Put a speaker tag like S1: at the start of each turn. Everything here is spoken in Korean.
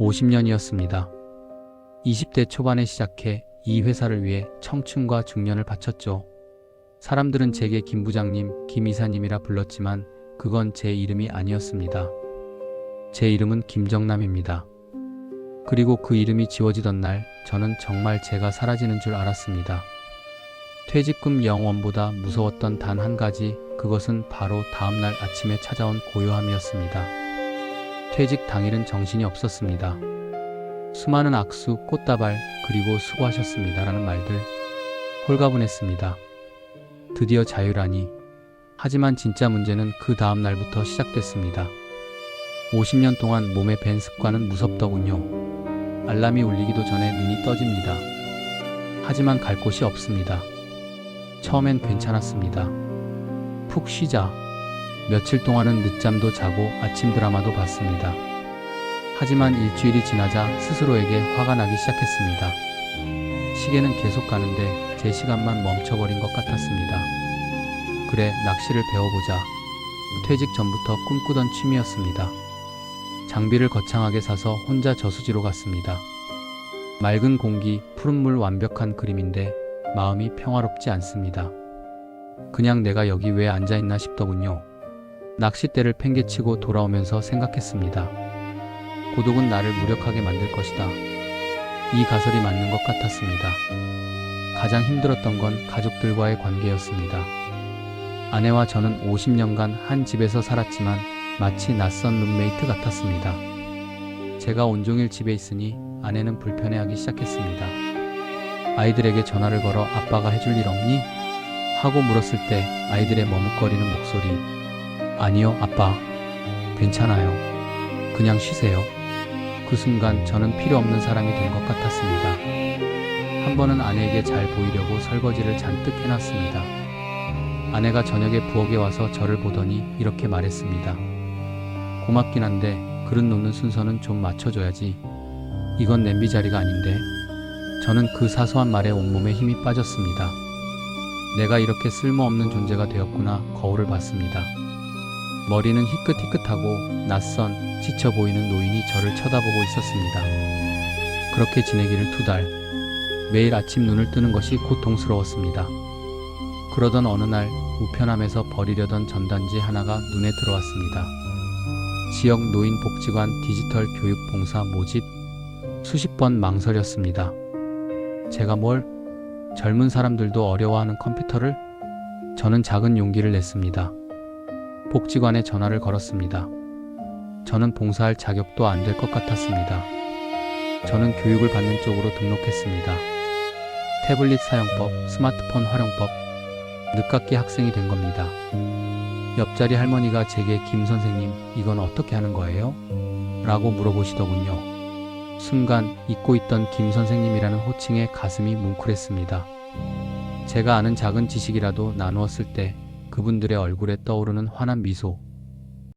S1: 50년이었습니다. 20대 초반에 시작해 이 회사를 위해 청춘과 중년을 바쳤죠. 사람들은 제게 김 부장님, 김 이사님이라 불렀지만 그건 제 이름이 아니었습니다. 제 이름은 김정남입니다. 그리고 그 이름이 지워지던 날 저는 정말 제가 사라지는 줄 알았습니다. 퇴직금 영원보다 무서웠던 단 한 가지 그것은 바로 다음날 아침에 찾아온 고요함이었습니다. 퇴직 당일은 정신이 없었습니다. 수많은 악수, 꽃다발, 그리고 수고하셨습니다라는 말들 홀가분했습니다. 드디어 자유라니. 하지만 진짜 문제는 그 다음 날부터 시작됐습니다. 50년 동안 몸에 밴 습관은 무섭더군요. 알람이 울리기도 전에 눈이 떠집니다. 하지만 갈 곳이 없습니다. 처음엔 괜찮았습니다. 푹 쉬자. 며칠 동안은 늦잠도 자고 아침 드라마도 봤습니다. 하지만 일주일이 지나자 스스로에게 화가 나기 시작했습니다. 시계는 계속 가는데 제 시간만 멈춰버린 것 같았습니다. 그래, 낚시를 배워보자. 퇴직 전부터 꿈꾸던 취미였습니다. 장비를 거창하게 사서 혼자 저수지로 갔습니다. 맑은 공기, 푸른 물 완벽한 그림인데 마음이 평화롭지 않습니다. 그냥 내가 여기 왜 앉아있나 싶더군요. 낚싯대를 팽개치고 돌아오면서 생각했습니다. 고독은 나를 무력하게 만들 것이다. 이 가설이 맞는 것 같았습니다. 가장 힘들었던 건 가족들과의 관계였습니다. 아내와 저는 50년간 한 집에서 살았지만 마치 낯선 룸메이트 같았습니다. 제가 온종일 집에 있으니 아내는 불편해하기 시작했습니다. 아이들에게 전화를 걸어 아빠가 해줄 일 없니? 하고 물었을 때 아이들의 머뭇거리는 목소리. 아니요, 아빠. 괜찮아요. 그냥 쉬세요. 그 순간 저는 필요 없는 사람이 된 것 같았습니다. 한 번은 아내에게 잘 보이려고 설거지를 잔뜩 해놨습니다. 아내가 저녁에 부엌에 와서 저를 보더니 이렇게 말했습니다. 고맙긴 한데 그릇 놓는 순서는 좀 맞춰줘야지. 이건 냄비 자리가 아닌데. 저는 그 사소한 말에 온몸에 힘이 빠졌습니다. 내가 이렇게 쓸모없는 존재가 되었구나 거울을 봤습니다. 머리는 희끗희끗하고 낯선, 지쳐 보이는 노인이 저를 쳐다보고 있었습니다. 그렇게 지내기를 두 달. 매일 아침 눈을 뜨는 것이 고통스러웠습니다. 그러던 어느 날 우편함에서 버리려던 전단지 하나가 눈에 들어왔습니다. 지역 노인복지관 디지털 교육 봉사 모집 수십 번 망설였습니다. 제가 뭘 젊은 사람들도 어려워하는 컴퓨터를 저는 작은 용기를 냈습니다. 복지관에 전화를 걸었습니다. 저는 봉사할 자격도 안 될 것 같았습니다. 저는 교육을 받는 쪽으로 등록했습니다. 태블릿 사용법, 스마트폰 활용법, 늦깎이 학생이 된 겁니다. 옆자리 할머니가 제게 김 선생님, 이건 어떻게 하는 거예요? 라고 물어보시더군요. 순간 잊고 있던 김 선생님이라는 호칭에 가슴이 뭉클했습니다. 제가 아는 작은 지식이라도 나누었을 때 그분들의 얼굴에 떠오르는 환한 미소,